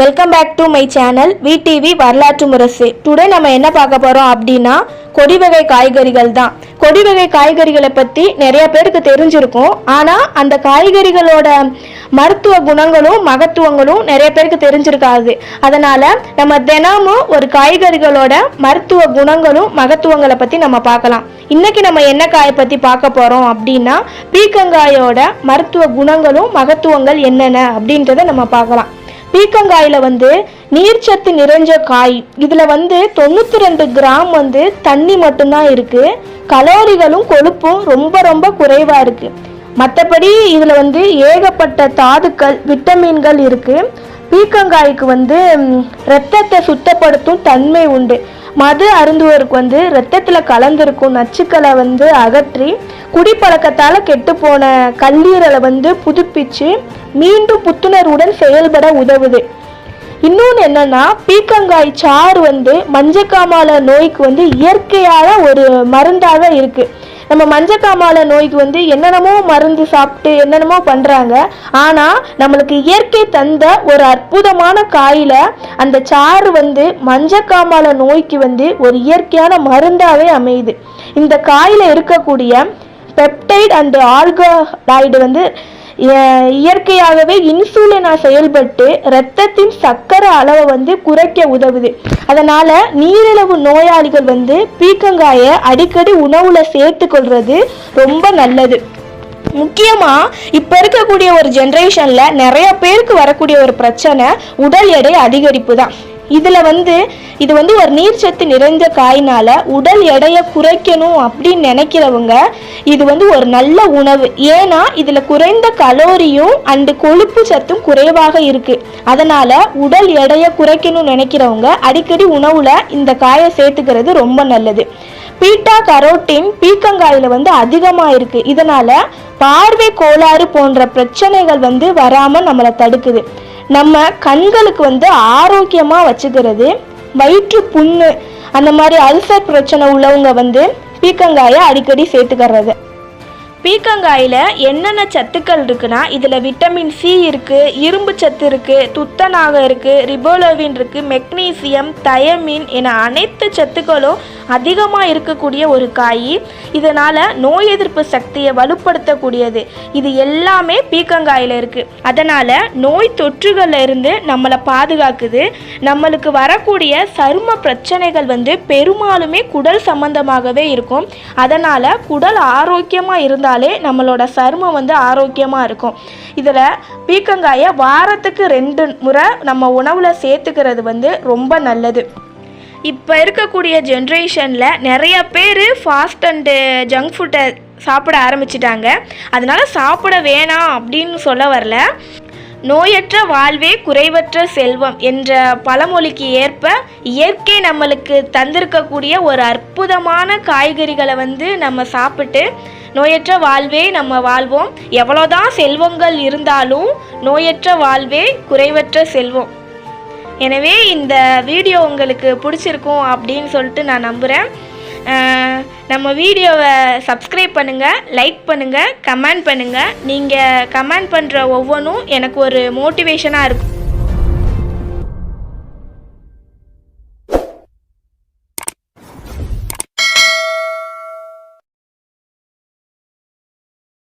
Welcome back to my channel VTV வரலாற்று முரசு. Today நம்ம என்ன பார்க்க போகிறோம் அப்படின்னா கொடி வகை காய்கறிகள் தான். கொடி வகை காய்கறிகளை பற்றி நிறைய பேருக்கு தெரிஞ்சிருக்கும். ஆனால் அந்த காய்கறிகளோட மருத்துவ குணங்களும் மகத்துவங்களும் நிறைய பேருக்கு தெரிஞ்சிருக்காது. அதனால் நம்ம தினமும் ஒரு காய்கறிகளோட மருத்துவ குணங்களும் மகத்துவங்களை பற்றி நம்ம பார்க்கலாம். இன்னைக்கு நம்ம என்ன காயை பற்றி பார்க்க போகிறோம் அப்படின்னா பீக்கங்காயோட மருத்துவ குணங்களும் மகத்துவங்கள் என்னென்ன அப்படின்றத நம்ம பார்க்கலாம். பீக்கங்காயில் வந்து நீர்ச்சத்து நிறைஞ்ச காய். இதில் வந்து தொண்ணூற்றி ரெண்டு கிராம் வந்து தண்ணி மட்டும்தான் இருக்குது கலோரிகளும் கொழுப்பும் ரொம்ப ரொம்ப குறைவாக இருக்குது மற்றபடி இதில் வந்து ஏகப்பட்ட தாதுக்கள் விட்டமின்கள் இருக்குது பீக்கங்காய்க்கு வந்து ரத்தத்தை இரத்தத்தை சுத்தப்படுத்தும் தன்மை உண்டு. மது அருந்துவோருக்கு வந்து இரத்தத்தில் கலந்திருக்கும் நச்சுக்களை வந்து அகற்றி குடிப்பழக்கத்தால் கெட்டுப்போன கல்லீரலை வந்து புதுப்பிச்சு மீண்டும் புத்துணர்வுடன் செயல்பட உதவுது. இன்னொன்று என்னன்னா பீக்கங்காய் சாறு வந்து மஞ்சக்காமால நோய்க்கு வந்து இயற்கையான ஒரு மருந்தாக இருக்கு. நம்ம மஞ்சக்காமால நோய்க்கு வந்து என்னென்னமோ மருந்து சாப்பிட்டு என்னென்னமோ பண்ணுறாங்க ஆனால் நம்மளுக்கு இயற்கை தந்த ஒரு அற்புதமான காயில் அந்த சாறு வந்து மஞ்சக்காமால நோய்க்கு வந்து ஒரு இயற்கையான மருந்தாகவே அமையுது. இந்த காயில் இருக்கக்கூடிய பெப்டைட் அண்ட் ஆல்கலாய்டு வந்து இயற்கையாகவே இன்சுலினா செயல்பட்டு இரத்தத்தின் சர்க்கரை அளவை வந்து குறைக்க உதவுது. அதனால் நீரிழிவு நோயாளிகள் வந்து பீக்கங்காயை அடிக்கடி உணவில் சேர்த்துக்கொள்வது ரொம்ப நல்லது. முக்கியமாக இப்போ இருக்கக்கூடிய ஒரு ஜென்ரேஷனில் நிறைய பேருக்கு வரக்கூடிய ஒரு பிரச்சனை உடல் எடை அதிகரிப்பு தான் இதில் வந்து இது வந்து ஒரு நீர்ச்சத்து நிறைந்த காயினால உடல் எடையை குறைக்கணும் அப்படின்னு நினைக்கிறவங்க இது வந்து ஒரு நல்ல உணவு. ஏன்னா இதில் குறைந்த கலோரியும் அண்டு கொழுப்பு சத்தும் குறைவாக இருக்குது அதனால் உடல் எடையை குறைக்கணும்னு நினைக்கிறவங்க அடிக்கடி உணவில் இந்த காயை சேர்த்துக்கிறது ரொம்ப நல்லது. பீட்டா கரோட்டின் பீக்கங்காயில் வந்து அதிகமாக இருக்குது இதனால் பார்வை கோளாறு போன்ற பிரச்சனைகள் வந்து வராமல் நம்மளை தடுக்குது. நம்ம கண்களுக்கு வந்து ஆரோக்கியமாக வச்சுக்கிறது வயிற்று புண்ணு அந்த மாதிரி அல்சர் பிரச்சனை உள்ளவங்க வந்து பீக்கங்காயை அடிக்கடி சேர்த்துக்கிறது. பீக்கங்காயில் என்னென்ன சத்துக்கள் இருக்குன்னா இதில் விட்டமின் சி இருக்குது இரும்பு சத்து இருக்குது துத்தநாகம் இருக்குது ரிபோலோவின் இருக்குது மெக்னீசியம் தயமின் என அனைத்து சத்துக்களும் அதிகமாக இருக்கக்கூடிய ஒரு காய். இதனால் நோய் எதிர்ப்பு சக்தியை வலுப்படுத்தக்கூடியது. இது எல்லாமே பீக்கங்காயில் இருக்குது அதனால் நோய் தொற்றுகளில் இருந்து நம்மளை பாதுகாக்குது. நம்மளுக்கு வரக்கூடிய சரும பிரச்சனைகள் வந்து பெரும்பாலுமே குடல் சம்பந்தமாகவே இருக்கும். அதனால் குடல் ஆரோக்கியமாக இருந்தால் நம்மளோட சருமம் வந்து ஆரோக்கியமாக இருக்கும். இதில் பீக்கங்காயை வாரத்துக்கு ரெண்டு முறை நம்ம உணவில் சேர்த்துக்கிறது வந்து ரொம்ப நல்லது. இப்போ இருக்கக்கூடிய ஜென்ரேஷனில் நிறைய பேர் ஃபாஸ்ட் அண்டு ஜங்க் ஃபுட்டை சாப்பிட ஆரம்பிச்சிட்டாங்க. அதனால் சாப்பிட வேணாம் அப்படின்னு சொல்ல வரல. நோயற்ற வாழ்வே குறைவற்ற செல்வம் என்ற பழமொழிக்கு ஏற்ப இயற்கை நம்மளுக்கு தந்திருக்கக்கூடிய ஒரு அற்புதமான காய்கறிகளை வந்து நம்ம சாப்பிட்டு நோயற்ற வாழ்வே நம்ம வாழ்வோம். எவ்வளோதான் செல்வங்கள் இருந்தாலும் நோயற்ற வாழ்வே குறைவற்ற செல்வம். எனவே இந்த வீடியோ உங்களுக்கு பிடிச்சிருக்கும் அப்படின்னு சொல்லிட்டு நான் நம்புகிறேன் நம்ம வீடியோவை சப்ஸ்கிரைப் பண்ணுங்கள் லைக் பண்ணுங்கள் கமெண்ட் பண்ணுங்கள் நீங்கள் கமெண்ட் பண்ணுற ஒவ்வொன்றும் எனக்கு ஒரு மோட்டிவேஷனாக இருக்கும்.